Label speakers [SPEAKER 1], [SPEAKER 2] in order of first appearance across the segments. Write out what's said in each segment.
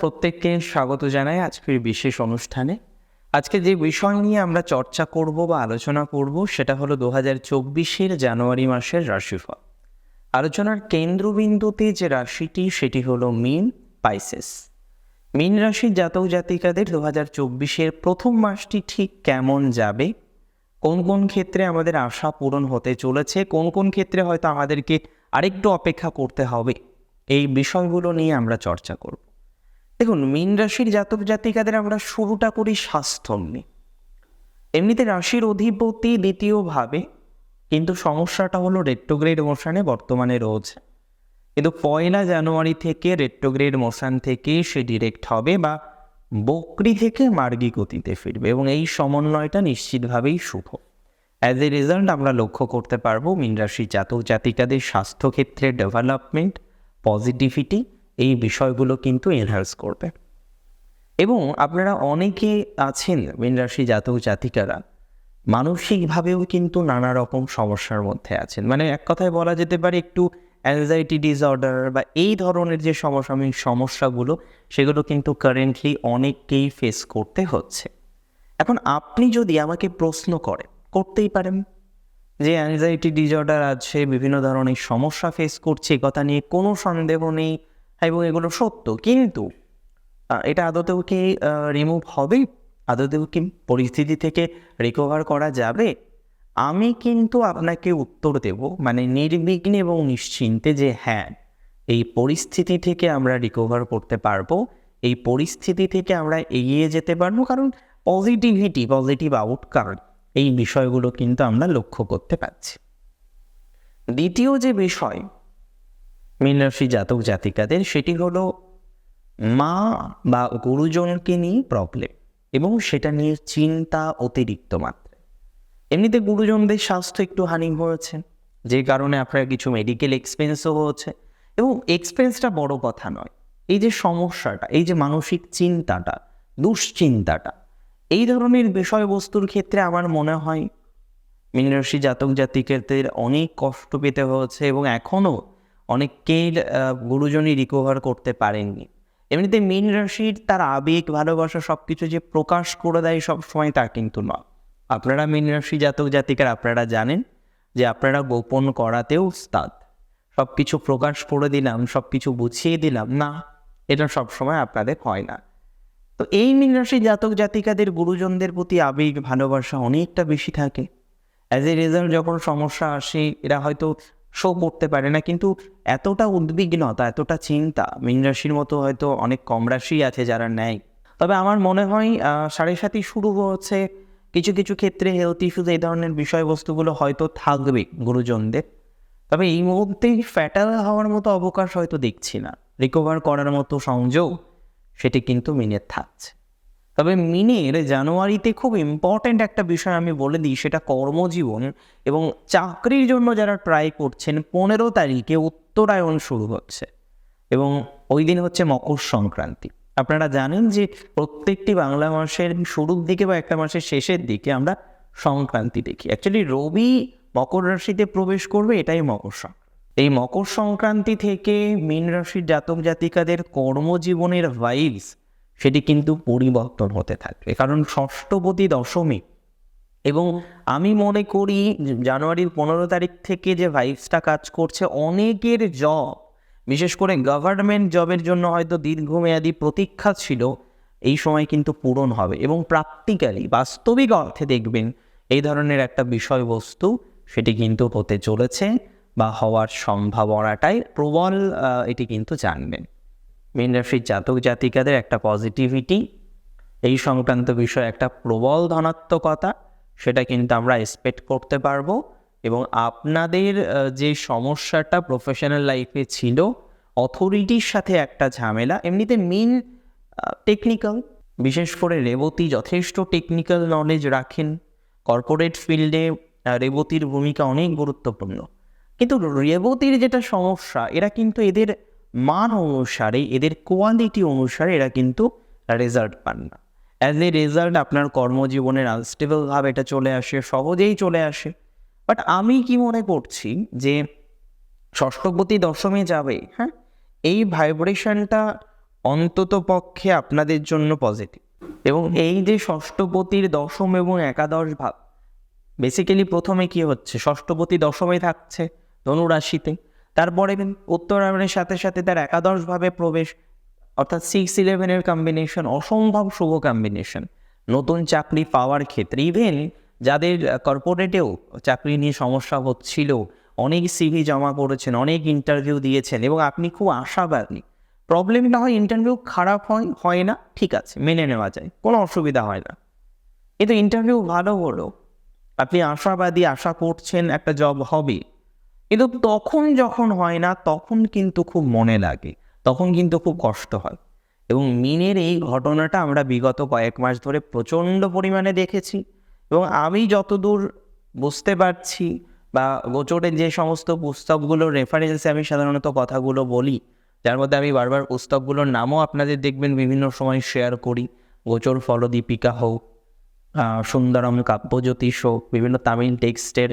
[SPEAKER 1] প্রত্যেককে স্বাগত জানাই আজকের বিশেষ অনুষ্ঠানে। আজকে যে বিষয় নিয়ে আমরা চর্চা করব বা আলোচনা করব, সেটা হলো দু হাজার চব্বিশের জানুয়ারি মাসের রাশিফল। আলোচনার কেন্দ্রবিন্দুতে যে রাশিটি, সেটি হলো মিন পাইসেস। মিন রাশির জাতক জাতিকাদের দু হাজার চব্বিশের প্রথম মাসটি ঠিক কেমন যাবে? কোন কোন ক্ষেত্রে আমাদের আশা পূরণ হতে চলেছে? কোন কোন ক্ষেত্রে হয়তো আমাদেরকে আরেকটু অপেক্ষা করতে হবে? এই বিষয়গুলো নিয়ে আমরা চর্চা করব। দেখুন, মীন রাশির জাতক জাতিকাদের আমরা শুরুটা করি স্বাস্থ্য নিয়ে। এমনিতে রাশির অধিপতি দ্বিতীয়ভাবে কিন্তু সমস্যাটা হলো রেট্রোগ্রেড মোশনে বর্তমানে রয়েছে। কিন্তু পয়লা জানুয়ারি থেকে রেট্রোগ্রেড মোশন থেকে সে ডিরেক্ট হবে বা বকরি থেকে মার্গী গতিতে ফিরবে এবং এই সমন্বয়টা নিশ্চিতভাবেই শুভ। অ্যাজ এ রেজাল্ট আমরা লক্ষ্য করতে পারব মীন রাশির জাতক জাতিকাদের স্বাস্থ্যক্ষেত্রে ডেভেলপমেন্ট পজিটিভিটি এই বিষয়গুলো কিন্তু এনহান্স করবে। এবং আপনারা অনেকে আছেন রাশি জাতক জাতিকারা, মানসিকভাবেও কিন্তু নানা রকম সমস্যার মধ্যে আছেন। মানে এক কথায় বলা যেতে পারে একটু অ্যাংজাইটি ডিসঅর্ডার বা এই ধরনের যে সমসাময়িক সমস্যাগুলো, সেগুলো কিন্তু কারেন্টলি অনেককেই ফেস করতে হচ্ছে। এখন আপনি যদি আমাকে প্রশ্ন করেন, করতেই পারেন। যে অ্যাংজাইটি ডিসঅর্ডার আছে, বিভিন্ন ধরনের সমস্যা ফেস করছে কথা নিয়ে কোনো সন্দেহ নেই এবং এগুলো সত্য। কিন্তু এটা আদতেও কি রিমুভ হবে আদতেও কি পরিস্থিতি থেকে রিকভার করা যাবে? আমি কিন্তু আপনাকে উত্তর দেব মানে নির্বিঘ্নে এবং নিশ্চিন্তে যে হ্যাঁ এই পরিস্থিতি থেকে আমরা রিকভার করতে পারব, এই পরিস্থিতি থেকে আমরা এগিয়ে যেতে পারব, কারণ পজিটিভিটি পজিটিভ আউটকাম এই বিষয়গুলো কিন্তু আমরা লক্ষ্য করতে পারছি। দ্বিতীয় যে বিষয় মীনরাশি জাতক জাতিকাদের, সেটি হলো মা বা গুরুজনকে নিয়ে প্রবলেম এবং সেটা নিয়ে চিন্তা অতিরিক্ত মাত্রায়। এমনিতে গুরুজনদের স্বাস্থ্য একটু হানি হয়েছে, যে কারণে আপনার কিছু মেডিকেল এক্সপেন্সও হয়েছে এবং এক্সপেন্সটা বড় কথা নয়। এই যে সমস্যাটা, এই যে মানসিক চিন্তাটা, দুশ্চিন্তাটা, এই ধরনের বিষয়বস্তুর ক্ষেত্রে আমার মনে হয় মীনরাশি জাতক জাতিকাদের অনেক কষ্ট পেতে হয়েছে এবং এখনও অনেকেই আহ, গুরুজনই রিকভার করতে পারেননি। এমনিতে মীন রাশির তার আবেগ ভালোবাসা সব কিছু যে প্রকাশ করে দেয় সব সময় তা কিন্তু নয়। আপনারা মীন রাশি জাতক জাতিকার আপনারা জানেন যে আপনারা গোপন করাতেও উস্তাদ। সব কিছু প্রকাশ করে দিলাম সব কিছু বুঝিয়ে দিলাম না এটা সবসময় আপনাদের হয় না। তো এই মীন রাশি জাতক জাতিকাদের গুরুজনদের প্রতি আবেগ ভালোবাসা অনেকটা বেশি থাকে। অ্যাজ এ রেজাল্ট যখন সমস্যা আসে এরা হয়তো শো করতে পারে না। কিন্তু এতটা উদ্বিগ্নতা, এতটা চিন্তা মীন রাশির মতো হয়তো অনেক কম রাশি আছে যারা নেয়। তবে আমার মনে হয় সাড়ে সাতই শুরু হচ্ছে। কিছু কিছু ক্ষেত্রে হেলথ ইস্যুজ এই ধরনের বিষয়বস্তুগুলো হয়তো থাকবে গুরুজনদের। তবে এই মুহূর্তে ফ্যাটাল হওয়ার মতো অবকাশ হয়তো দেখছি না। রিকভার করার মতো সংযোগ, সেটি কিন্তু মিনের থাকছে। তবে মিনের জানুয়ারিতে খুব ইম্পর্ট্যান্ট একটা বিষয় আমি বলে দিই, সেটা কর্মজীবন এবং চাকরির জন্য যারা ট্রাই করছেন, পনেরো তারিখে উত্তরায়ণ শুরু হচ্ছে এবং ওই দিন হচ্ছে মকর সংক্রান্তি। আপনারা জানেন যে প্রত্যেকটি বাংলা মাসের শুরুর দিকে বা একটা মাসের শেষের দিকে আমরা সংক্রান্তি দেখি। অ্যাকচুয়ালি রবি মকর রাশিতে প্রবেশ করবে, এটাই মকর সংক্রান্তি। এই মকর সংক্রান্তি থেকে মীন রাশির জাতক জাতিকাদের কর্মজীবনের ভাইবস সেটি কিন্তু পরিবর্তন হতে থাকবে। কারণ ষষ্ঠপতি দশমী এবং আমি মনে করি জানুয়ারির পনেরো তারিখ থেকে যে ভাইবসটা কাজ করছে, অনেকের জব বিশেষ করে গভর্নমেন্ট জবের জন্য হয়তো দীর্ঘমেয়াদী প্রতীক্ষা ছিল, এই সময় কিন্তু পূরণ হবে এবং প্র্যাকটিক্যালি বাস্তবিক অর্থে দেখবেন এই ধরনের একটা বিষয়বস্তু সেটি কিন্তু হতে চলেছে বা হওয়ার সম্ভাবনাটাই প্রবল এটি কিন্তু জানবেন। মীন রাশির জাতক জাতিকাদের একটা পজিটিভিটি এই সংক্রান্ত বিষয়ে একটা প্রবল ধনাত্মকতা, সেটা কিন্তু আমরা এক্সপেক্ট করতে পারব এবং আপনাদের যে সমস্যাটা প্রফেশনাল লাইফে ছিল অথরিটির সাথে একটা ঝামেলা, এমনিতে মেন টেকনিক্যাল বিশেষ করে রেবতী যথেষ্ট টেকনিক্যাল নলেজ রাখেন কর্পোরেট ফিল্ডে রেবতীর ভূমিকা অনেক গুরুত্বপূর্ণ। কিন্তু রেবতীর যেটা সমস্যা, এরা কিন্তু এদের মান অনুসারে এদের কোয়ালিটি অনুসারে এরা কিন্তু রেজাল্ট পান না। অ্যাজ এ রেজাল্ট আপনার কর্মজীবনের আনস্টেবলভাবে এটা চলে আসে, সহজেই চলে আসে। বাট আমি কি মনে করছি যে ষষ্ঠপতি দশমে যাবে হ্যাঁ? এই ভাইব্রেশনটা অন্তত পক্ষে আপনাদের জন্য পজিটিভ এবং এই যে ষষ্ঠপতির দশম এবং একাদশ ভাব বেসিক্যালি প্রথমে কি হচ্ছে? ষষ্ঠপতি দশমে থাকছে, ধনুরাশিতে। তারপরে উত্তরায়ণের সাথে সাথে তার একাদশভাবে প্রবেশ, অর্থাৎ সিক্স ইলেভেনের কম্বিনেশন অসম্ভব শুভ কম্বিনেশন নতুন চাকরি পাওয়ার ক্ষেত্রে ইভেন যাদের কর্পোরেটেও চাকরি নিয়ে সমস্যা হচ্ছিল, অনেক সিভি জমা করেছেন অনেক ইন্টারভিউ দিয়েছেন এবং আপনি খুব আশাবাদী। প্রবলেম না হয় ইন্টারভিউ খারাপ হয় হয় না, ঠিক আছে, মেনে নেওয়া যায়, কোনো অসুবিধা হয় না। কিন্তু ইন্টারভিউ ভালো হলো। আপনি আশাবাদী, আশা করছেন একটা জব হবে। কিন্তু তখন যখন হয় না, তখন কিন্তু খুব মনে লাগে, তখন কিন্তু খুব কষ্ট হয়। এবং মিনের এই ঘটনাটা আমরা বিগত কয়েক মাস ধরে প্রচণ্ড পরিমাণে দেখেছি এবং আমি যতদূর বুঝতে পারছি বা গোচরের যে সমস্ত পুস্তকগুলোর রেফারেন্সে আমি সাধারণত কথাগুলো বলি, যার মধ্যে আমি বারবার পুস্তকগুলোর নামও আপনাদের দেখবেন, বিভিন্ন সময় শেয়ার করি। গোচর ফলদীপিকা হোক সুন্দরম কাব্যজ্যোতিষ হোক, বিভিন্ন তামিল টেক্সটের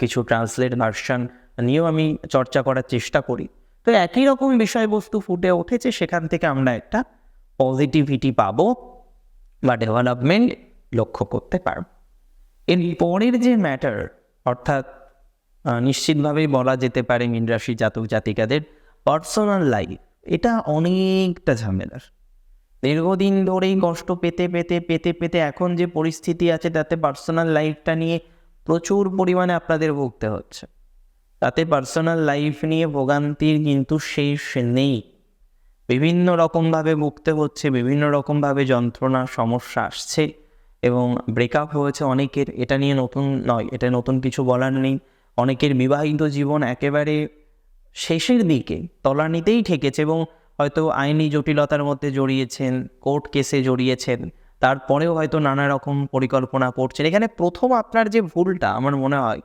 [SPEAKER 1] কিছু ট্রান্সলেট ভার্সন নিয়েও আমি চর্চা করার চেষ্টা করি। তো একই রকম বিষয়বস্তু ফুটে উঠেছে, সেখান থেকে আমরা একটা পজিটিভিটি পাবো বা ডেভেলপমেন্ট লক্ষ্য করতে পারব। এর পরের যে ম্যাটার অর্থাৎ নিশ্চিতভাবেই বলা যেতে পারে মীন রাশি জাতক জাতিকাদের পার্সোনাল লাইফ এটা অনেকটা ঝামেলার। দীর্ঘদিন ধরেই কষ্ট পেতে পেতে পেতে পেতে এখন যে পরিস্থিতি আছে, তাতে পার্সোনাল লাইফটা নিয়ে প্রচুর পরিমাণে আপনাদের ভুগতে হচ্ছে। তাতে পার্সোনাল লাইফ নিয়ে ভোগান্তির কিন্তু শেষ নেই। বিভিন্ন রকমভাবে ভুগতে হচ্ছে, বিভিন্ন রকমভাবে যন্ত্রণা, সমস্যা আসছে এবং ব্রেকআপ হয়েছে অনেকের। এটা নিয়ে নতুন নয়, এটা নতুন কিছু বলার নেই। অনেকের বিবাহিত জীবন একেবারে শেষের দিকে, তলানিতেই ঠেকেছে এবং হয়তো আইনি জটিলতার মধ্যে জড়িয়েছেন কোর্ট কেসে জড়িয়েছেন, তারপরেও হয়তো নানা রকম পরিকল্পনা করছেন। এখানে প্রথম আপনার যে ভুলটা, আমার মনে হয়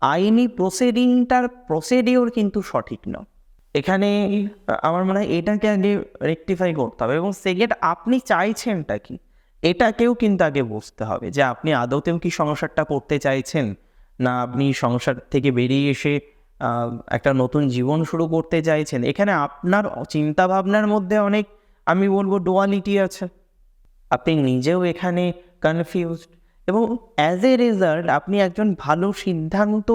[SPEAKER 1] আইনি প্রসিডিংটার প্রসিডিওর কিন্তু সঠিক নয়। এখানে আমার মনে হয় এটাকে আগে রেকটিফাই করতে হবে এবং সেকেন্ড আপনি চাইছেনটা কি? এটাকেও কিন্তু আগে বুঝতে হবে যে আপনি আদতেও কি সংসারটা করতে চাইছেন? না আপনি সংসার থেকে বেরিয়ে এসে একটা নতুন জীবন শুরু করতে চাইছেন? এখানে আপনার চিন্তা ভাবনার মধ্যে অনেক, আমি বলব ডোয়ালিটি আছে। আপনি নিজেও এখানে কনফিউজড এবং অ্যাজ এ রেজাল্ট আপনি একজন ভালো সিদ্ধান্ত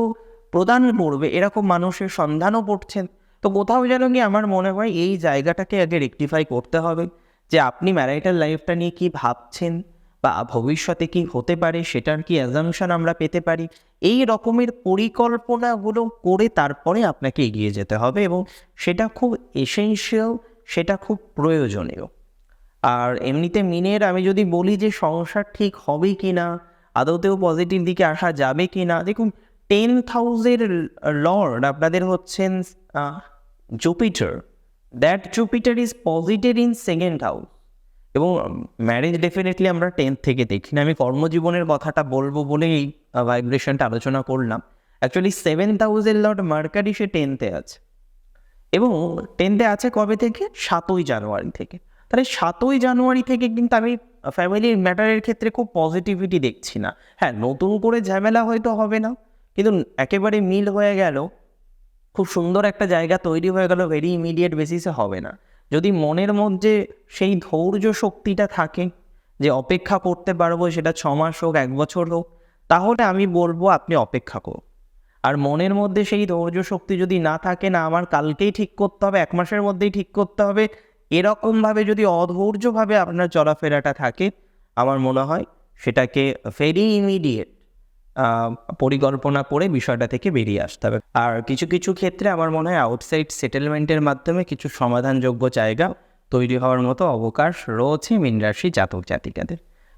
[SPEAKER 1] প্রদান করবে, এরকম মানুষের সন্ধানও পড়ছেন তো কোথাও যেন কি আমার মনে হয় এই জায়গাটাকে আগে রেকটিফাই করতে হবে যে আপনি ম্যারাইটাল লাইফটা নিয়ে কি ভাবছেন বা ভবিষ্যতে কি হতে পারে, সেটার কি অ্যাজামশন আমরা পেতে পারি। এই রকমের পরিকল্পনাগুলো করে তারপরে আপনাকে এগিয়ে যেতে হবে এবং সেটা খুব এসেনশিয়াল সেটা খুব প্রয়োজনীয়। আর এমনিতে মিনের আমি যদি বলি যে সংসার ঠিক হবে কি না আদতেও পজিটিভ দিকে আসা যাবে কি না দেখুন টেন হাউসের লর্ড আপনাদের হচ্ছেন Jupiter that Jupiter is positive in second house এবং ম্যারেজ ডেফিনেটলি আমরা টেন্থ থেকে দেখি না। আমি কর্মজীবনের কথাটা বলব বলেই ভাইব্রেশনটা আলোচনা করলাম। Actually seven thousand lord Mercury সে টেন্থে আছে। এবং টেন্থে আছে কবে থেকে? সাতই জানুয়ারি থেকে। তাহলে সাতই জানুয়ারি থেকে কিন্তু আমি ফ্যামিলির ম্যাটারের ক্ষেত্রে খুব পজিটিভিটি দেখছি না। হ্যাঁ নতুন করে ঝামেলা হয়তো হবে না, কিন্তু একেবারে মিল হয়ে গেল, খুব সুন্দর একটা জায়গা তৈরি হয়ে গেল ভেরি ইমিডিয়েট বেসিসে হবে না। যদি মনের মধ্যে সেই ধৈর্য শক্তিটা থাকে, যে অপেক্ষা করতে পারব, সেটা ছ মাস হোক, এক বছর হোক, তাহলে আমি বলব আপনি অপেক্ষা করুন। আর মনের মধ্যে সেই ধৈর্য শক্তি যদি না থাকে, না আমার কালকেই ঠিক করতে হবে, এক মাসের মধ্যেই ঠিক করতে হবে এরকমভাবে যদি অধৈর্যভাবে আপনার চলাফেরাটা থাকে, আমার মনে হয় সেটাকে ভেরি ইমিডিয়েট পরিকল্পনা করে বিষয়টা থেকে বেরিয়ে আসতে হবে। আর কিছু কিছু ক্ষেত্রে আমার মনে হয় আউটসাইড সেটেলমেন্টের মাধ্যমে কিছু সমাধানযোগ্য জায়গা তৈরি হওয়ার মতো অবকাশ রয়েছে মিনরাশি জাতক জাতিকাদের।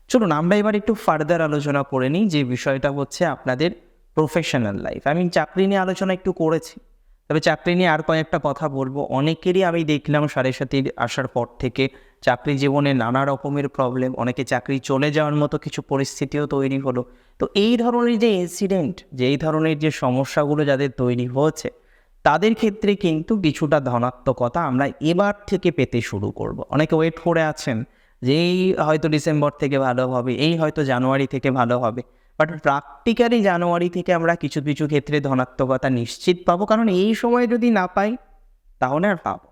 [SPEAKER 1] চলুন, আমরা এবার একটু ফার্দার আলোচনা করে নিই যে বিষয়টা হচ্ছে আপনাদের প্রফেশনাল লাইফ আমি চাকরি নিয়ে আলোচনা একটু করেছি। তবে চাকরি নিয়ে আর কয়েকটা কথা বলব। অনেকেরই আমি দেখলাম সাড়ে সাথে আসার পর থেকে চাকরি জীবনে নানা রকমের প্রবলেম অনেকে চাকরি চলে যাওয়ার মতো কিছু পরিস্থিতিও তৈরি হলো। তো এই ধরনের যে ইনসিডেন্ট যে এই ধরনের যে সমস্যাগুলো যাদের তৈরি হয়েছে, তাদের ক্ষেত্রে কিন্তু কিছুটা ধনাত্মকতা আমরা এবার থেকে পেতে শুরু করব। অনেকে ওয়েট করে আছেন যে এই হয়তো ডিসেম্বর থেকে ভালো হবে, এই হয়তো জানুয়ারি থেকে ভালো হবে। বাট প্র্যাকটিক্যালি জানুয়ারি থেকে আমরা কিছু কিছু ক্ষেত্রে ধনাত্মকতা নিশ্চিত পাবো। কারণ এই সময় যদি না পাই, তাহলে আর পাবো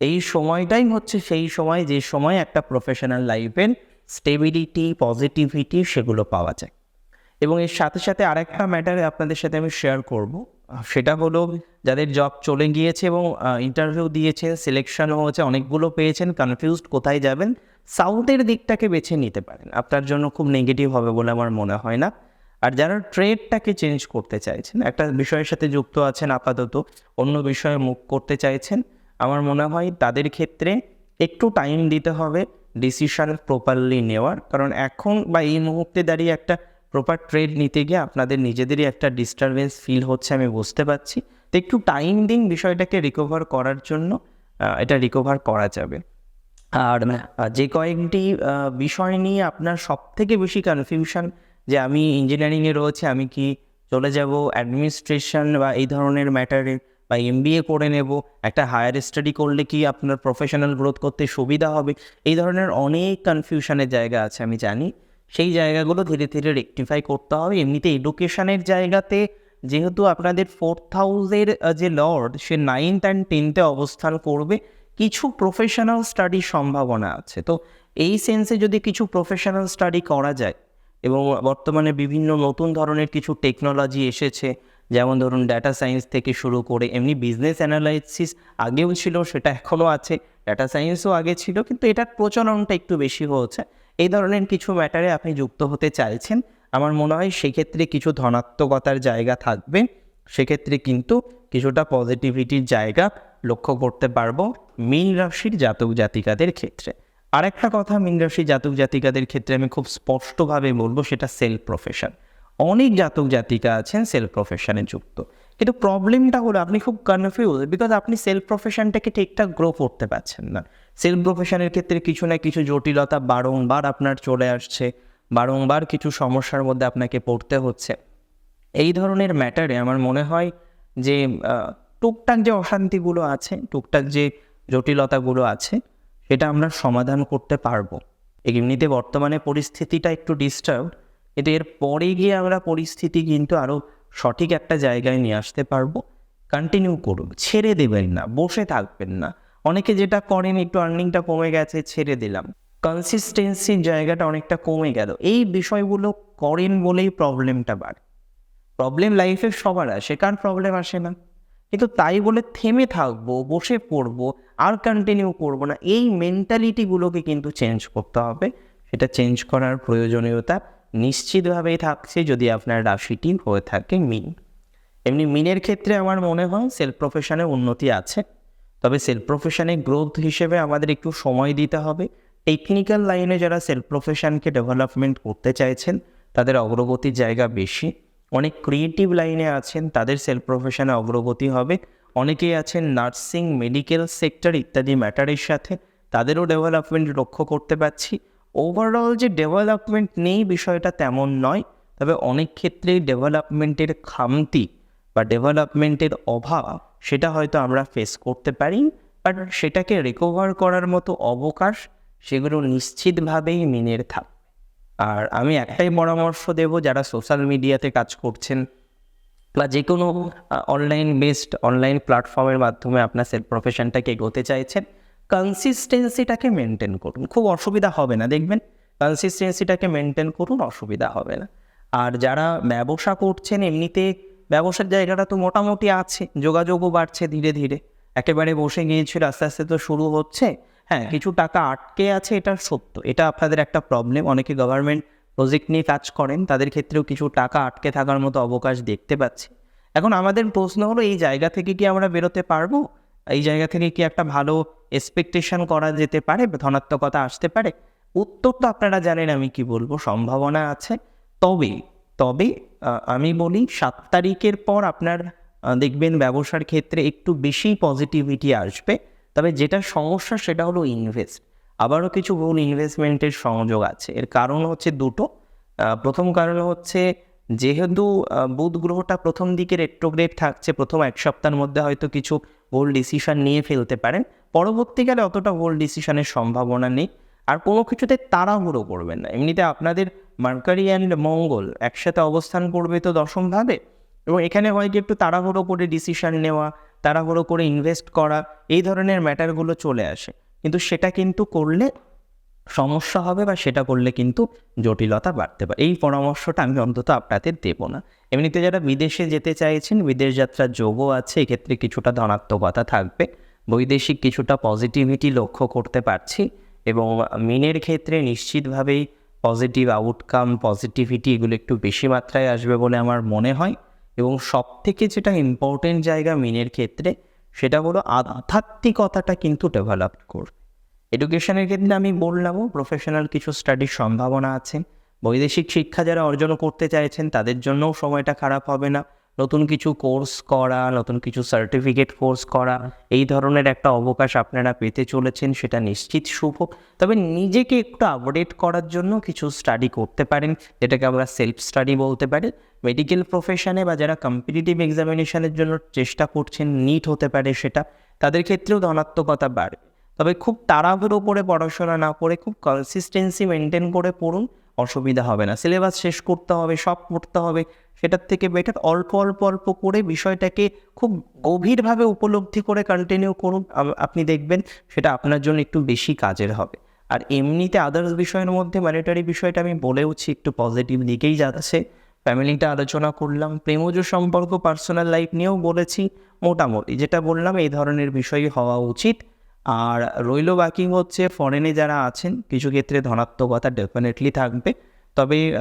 [SPEAKER 1] এই সময়টাই হচ্ছে সেই সময়, যে সময় একটা প্রফেশনাল লাইফের স্টেবিলিটি পজিটিভিটি সেগুলো পাওয়া যায়। এবং এর সাথে সাথে আরেকটা ম্যাটারে আপনাদের সাথে আমি শেয়ার করব। সেটা হলো, যাদের জব চলে গিয়েছে এবং ইন্টারভিউ দিয়েছে সিলেকশন হয়েছে, অনেকগুলো পেয়েছেন কনফিউজড কোথায় যাবেন সাউথের দিকটাকে বেছে নিতে পারেন। আপনার জন্য খুব নেগেটিভ হবে বলে আমার মনে হয় না। আর যারা ট্রেডটাকে চেঞ্জ করতে চাইছেন, একটা বিষয়ের সাথে যুক্ত আছেন আপাতত, অন্য বিষয়ে মুখ করতে চাইছেন, আমার মনে হয় তাদের ক্ষেত্রে একটু টাইম দিতে হবে ডিসিশন প্রপারলি নেওয়ার। কারণ এখন বা এই মুহূর্তে দাঁড়িয়ে একটা প্রপার ট্রেড নিতে গিয়ে আপনাদের নিজেদেরই একটা ডিস্টারবেন্স ফিল হচ্ছে, আমি বুঝতে পারছি। তো একটু টাইম দিন বিষয়টাকে রিকভার করার জন্য এটা রিকভার করা যাবে। আর আহ, যে কয়েকটি বিষয় নিয়ে আপনার সব থেকে বেশি কনফিউশন যে আমি ইঞ্জিনিয়ারিংয়ে রয়েছে আমি কি চলে যাব? অ্যাডমিনিস্ট্রেশন বা এই ধরনের ম্যাটারে বা এমবিএ করে নেব? একটা হায়ার স্টাডি করলে কি আপনার প্রফেশনাল গ্রোথ করতে সুবিধা হবে? এই ধরনের অনেক কনফিউশনের জায়গা আছে আমি জানি। সেই জায়গাগুলো ধীরে ধীরে রেকটিফাই করতে হবে। এমনিতে এডুকেশনের জায়গাতে যেহেতু আপনাদের ফোর্থ হাউসের যে লর্ড সে নাইনথ অ্যান্ড টেনথে অবস্থান করবে। কিছু প্রফেশনাল স্টাডির সম্ভাবনা আছে। তো এই সেন্সে যদি কিছু প্রফেশনাল স্টাডি করা যায় এবং বর্তমানে বিভিন্ন নতুন ধরনের কিছু টেকনোলজি এসেছে, যেমন ধরুন ডাটা সায়েন্স থেকে শুরু করে, এমনি বিজনেস অ্যানালাইসিস আগেও ছিল, সেটা এখনও আছে ডাটা সায়েন্সও আগে ছিল, কিন্তু এটার প্রচলনটা একটু বেশি হয়েছে। এই ধরনের কিছু ম্যাটারে আপনি যুক্ত হতে চাইছেন, আমার মনে হয় সেক্ষেত্রে কিছু ধনাত্মকতার জায়গা থাকবে, সেক্ষেত্রে কিন্তু কিছুটা পজিটিভিটির জায়গা লক্ষ্য করতে পারব মীন রাশির জাতক জাতিকাদের ক্ষেত্রে। আরেকটা কথা, মীন রাশি জাতক জাতিকাদের ক্ষেত্রে আমি খুব স্পষ্টভাবে বলব, সেটা সেলফ প্রফেশন। অনেক জাতক জাতিকা আছেন সেলফ প্রফেশনে যুক্ত। কিন্তু প্রবলেমটা হলো, আপনি খুব কনফিউজ বিকজ আপনি সেলফ প্রফেশনটাকে ঠিকঠাক গ্রো করতে পারছেন না। সেলফ প্রফেশনের ক্ষেত্রে কিছু না কিছু জটিলতা বারংবার আপনার চলে আসছে, বারংবার কিছু সমস্যার মধ্যে আপনাকে পড়তে হচ্ছে। এই ধরনের ম্যাটারে আমার মনে হয় যে টুকটাক যে অশান্তিগুলো আছে, টুকটাক যে জটিলতাগুলো আছে, সেটা আমরা সমাধান করতে পারব। এমনিতে বর্তমানে পরিস্থিতিটা একটু ডিস্টার্ব কিন্তু এর পরে গিয়ে আমরা পরিস্থিতি কিন্তু আরও সঠিক একটা জায়গায় নিয়ে আসতে পারব। কন্টিনিউ করুন, ছেড়ে দেবেন না, বসে থাকবেন না। অনেকে যেটা করেন, একটু আর্নিংটা কমে গেছে, ছেড়ে দিলাম। কনসিস্টেন্সির জায়গাটা অনেকটা কমে গেল। এই বিষয়গুলো করেন বলেই প্রবলেমটা বাড়ে। প্রবলেম লাইফে সবার আসে, কার প্রবলেম আসে না? কিন্তু তাই বলে থেমে থাকব, বসে পড়ব, আর কন্টিনিউ করব না, এই মেন্টালিটিগুলোকে কিন্তু চেঞ্জ করতে হবে। সেটা চেঞ্জ করার প্রয়োজনীয়তা নিশ্চিতভাবেই থাকছে যদি আপনার রাশিটি হয়ে থাকে মিন। এমনি মিনের ক্ষেত্রে আমার মনে হয় সেলফ প্রফেশনে উন্নতি আছে, তবে সেলফ প্রফেশনে গ্রোথ হিসেবে আমাদের একটু সময় দিতে হবে। টেকনিক্যাল লাইনে যারা সেলফ প্রফেশনকে ডেভেলপমেন্ট করতে চাইছেন, তাদের অগ্রগতির জায়গা বেশি। অনেক ক্রিয়েটিভ লাইনে আছেন, তাদের সেলফ প্রফেশনে অগ্রগতি হবে। অনেকেই আছেন নার্সিং মেডিকেল সেক্টর ইত্যাদি ম্যাটারের সাথে। তাদেরও ডেভেলপমেন্ট লক্ষ্য করতে পারছি। ওভারঅল যে ডেভেলপমেন্ট নেই বিষয়টা তেমন নয়, তবে অনেক ক্ষেত্রেই ডেভেলপমেন্টের খামতি বা ডেভেলপমেন্টের অভাব সেটা হয়তো আমরা ফেস করতে পারি বাট সেটাকে রিকভার করার মতো অবকাশ সেগুলো নিশ্চিতভাবেই মিনের থাকবে আর আমি একটাই পরামর্শ দেব, যারা সোশ্যাল মিডিয়াতে কাজ করছেন বা যে কোনো অনলাইন বেসড অনলাইন প্ল্যাটফর্মের মাধ্যমে আপনার সেলফ প্রফেশনটাকে এগোতে চাইছেন কনসিস্টেন্সিটাকে মেনটেন করুন। খুব অসুবিধা হবে না, দেখবেন কনসিস্টেন্সিটাকে মেনটেন করুন, অসুবিধা হবে না। আর যারা ব্যবসা করছেন, এমনিতে ব্যবসার জায়গাটা তো মোটামুটি আছে, যোগাযোগও বাড়ছে ধীরে ধীরে। একেবারে বসে গিয়েছিল, আস্তে আস্তে তো শুরু হচ্ছে। হ্যাঁ কিছু টাকা আটকে আছে এটা সত্য। এটা আপনাদের একটা প্রবলেম অনেকে গভর্নমেন্ট প্রজেক্ট নিয়ে কাজ করেন তাদের ক্ষেত্রেও কিছু টাকা আটকে থাকার মতো অবকাশ দেখতে পাচ্ছি। এখন আমাদের প্রশ্ন হলো এই জায়গা থেকে কি আমরা বেরোতে পারব? এই জায়গা থেকে কি একটা ভালো এক্সপেকটেশন করা যেতে পারে? ধনাত্মকতা আসতে পারে? উত্তর তো আপনারা জানেন আমি কি বলব সম্ভাবনা আছে। তবে তবে আমি বলি সাত তারিখের পর আপনার দেখবেন ব্যবসার ক্ষেত্রে একটু বেশি পজিটিভিটি আসবে। তবে যেটা সমস্যা সেটা হলো ইনভেস্ট আবারও কিছু ভুল ইনভেস্টমেন্টের সংযোগ আছে। এর কারণ হচ্ছে দুটো। প্রথম কারণ হচ্ছে যেহেতু বুধ গ্রহটা প্রথম দিকে রেট্রোগ্রেড থাকছে, প্রথম এক সপ্তাহের মধ্যে হয়তো কিছু ভুল ডিসিশন নিয়ে ফেলতে পারেন। পরবর্তীকালে অতটা ভুল ডিসিশনের সম্ভাবনা নেই। আর কোনো কিছুতে তাড়াহুড়ো করবেন না। এমনিতে আপনাদের মার্কারি অ্যান্ড মঙ্গল একসাথে অবস্থান করবে তো দশমভাবে এবং এখানে হয় কি একটু তাড়াহুড়ো করে ডিসিশন নেওয়া তাড়াহুড়ো করে ইনভেস্ট করা, এই ধরনের ম্যাটারগুলো চলে আসে। কিন্তু সেটা কিন্তু করলে সমস্যা হবে বা সেটা করলে কিন্তু জটিলতা বাড়তে পারে। এই পরামর্শটা আমি অন্তত আপনাদের দেবো না। এমনিতে যারা বিদেশে যেতে চাইছেন, বিদেশ যাত্রার যোগও আছে, এক্ষেত্রে কিছুটা ধনাত্মকতা থাকবে। বৈদেশিক কিছুটা পজিটিভিটি লক্ষ্য করতে পারছি এবং মিনের ক্ষেত্রে নিশ্চিতভাবেই পজিটিভ আউটকাম পজিটিভিটি এগুলো একটু বেশি মাত্রায় আসবে বলে আমার মনে হয়। এবং সব থেকে যেটা ইম্পর্টেন্ট জায়গা মিনের ক্ষেত্রে, সেটা হলো আধ্যাত্মিকতাটা কিন্তু ডেভেলপ করবে। এডুকেশনের ক্ষেত্রে আমি বললাম প্রফেশনাল কিছু স্টাডির সম্ভাবনা আছে। বৈদেশিক শিক্ষা যারা অর্জন করতে চাইছেন, তাদের জন্যও সময়টা খারাপ হবে না। নতুন কিছু কোর্স করা, নতুন কিছু সার্টিফিকেট কোর্স করা, এই ধরনের একটা অবকাশ আপনারা পেতে চলেছেন, সেটা নিশ্চিত শুভ। তবে নিজেকে একটু আপডেট করার জন্য কিছু স্টাডি করতে পারেন, যেটাকে আমরা সেলফ স্টাডি বলতে পারি। মেডিকেল প্রফেশনে বা যারা কম্পিটিটিভ এক্সামিনেশনের জন্য চেষ্টা করছেন নিট হতে পারে সেটা, তাদের ক্ষেত্রেও ধনাত্মকতা বাড়বে তবে খুব তাড়াহুড়ো করে পড়াশোনা না করে, খুব কনসিস্টেন্সি মেনটেন করে পড়ুন অসুবিধা হবে না। সিলেবাস শেষ করতে হবে, সব পড়তে হবে। সেটার থেকে বেটার অল্প অল্প অল্প করে বিষয়টাকে খুব গভীরভাবে উপলব্ধি করে কন্টিনিউ করুন। আপনি দেখবেন সেটা আপনার জন্য একটু বেশি কাজের হবে। আর এমনিতে আদার্স বিষয়ের মধ্যে ম্যানিটারি বিষয়টা আমি বলেওছি, একটু পজিটিভ দিকেই যাচ্ছে। ফ্যামিলিটা আলোচনা করলাম, প্রেমজ সম্পর্ক পার্সোনাল লাইফ নিয়েও বলেছি। মোটামুটি যেটা বললাম, এই ধরনের বিষয়ই হওয়া উচিত। আর রইল বাকি হচ্ছে ফরেনে যারা আছেন, কিছু ক্ষেত্রে ধনাত্মকতা ডেফিনেটলি থাকবে। তবে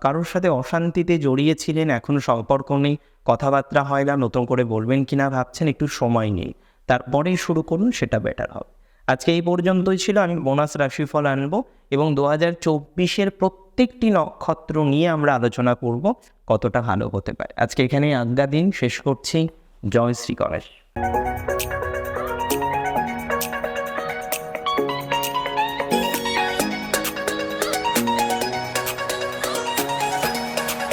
[SPEAKER 1] কারোর সাথে অশান্তিতে জড়িয়েছিলেন, এখন সম্পর্ক নেই, কথাবার্তা হয় না, নতুন করে বলবেন কিনা ভাবছেন, একটু সময় নেই। তারপরেই শুরু করুন, সেটা বেটার হবে। আজকে এই পর্যন্তই ছিল, আমি বোনাস রাশিফল আনব এবং দু হাজার চব্বিশের প্রত্যেকটি নক্ষত্র নিয়ে আমরা আলোচনা করব, কতটা ভালো হতে পারে। আজকে এখানেই আড্ডা দিন, শেষ করছি। জয় শ্রী গণেশ।